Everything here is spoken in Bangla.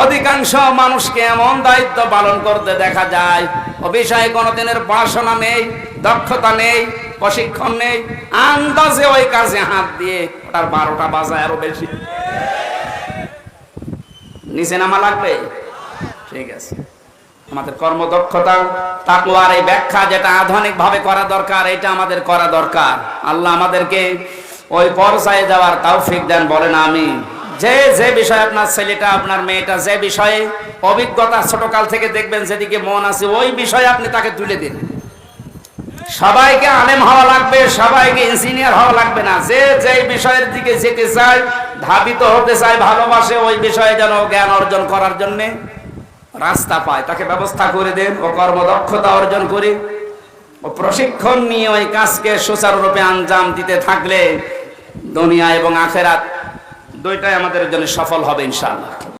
অধিকাংশ মানুষকে এমন দায়িত্ব পালন করতে দেখা যায়। ও বিষয়ে কোনোদিনের পড়াশোনা নেই, দক্ষতা নেই, প্রশিক্ষণ নেই, আন্দাজে ওই কাজে হাত দিয়ে ওটার বারোটা বাজায় আরও বেশি। নিচে নামা লাগবে? ঠিক আছে। আমাদের কর্মদক্ষতা, তাকওয়ার এই ব্যাখ্যা যেটা আধুনিক ভাবে করা দরকার, এটা আমাদের করা দরকার। আল্লাহ আমাদেরকে ওই পর্যায়ে যাওয়ার তৌফিক দেন, বলেন আমি যে যে বিষয়ে আপনার ছেলেটা, আপনার মেয়েটা, যে বিষয়ে অভিজ্ঞতা ছোটকাল থেকে দেখবেন, যেদিকে মন আছে, ওই বিষয়ে আপনি তাকে তুলে দিন। সবাইকে আলেম হওয়া লাগবে, সবাইকে ইঞ্জিনিয়ার হওয়া লাগবে না। যে যে বিষয়ের দিকে যেতে চায়, ধাবিত হতে চায়, ভালোবাসে, ওই বিষয়ে যেন জ্ঞান অর্জন করার জন্যে রাস্তা পায়। তাকে ব্যবস্থা করে দেন, ও কর্মদক্ষতা অর্জন করে। ও প্রশিক্ষণ নিয়ে ওই কাজকে সুচারুরূপে আঞ্জাম দিতে থাকলে দুনিয়া এবং আখেরাত দুইটাই আমাদের জন্য সফল হবে ইনশাআল্লাহ।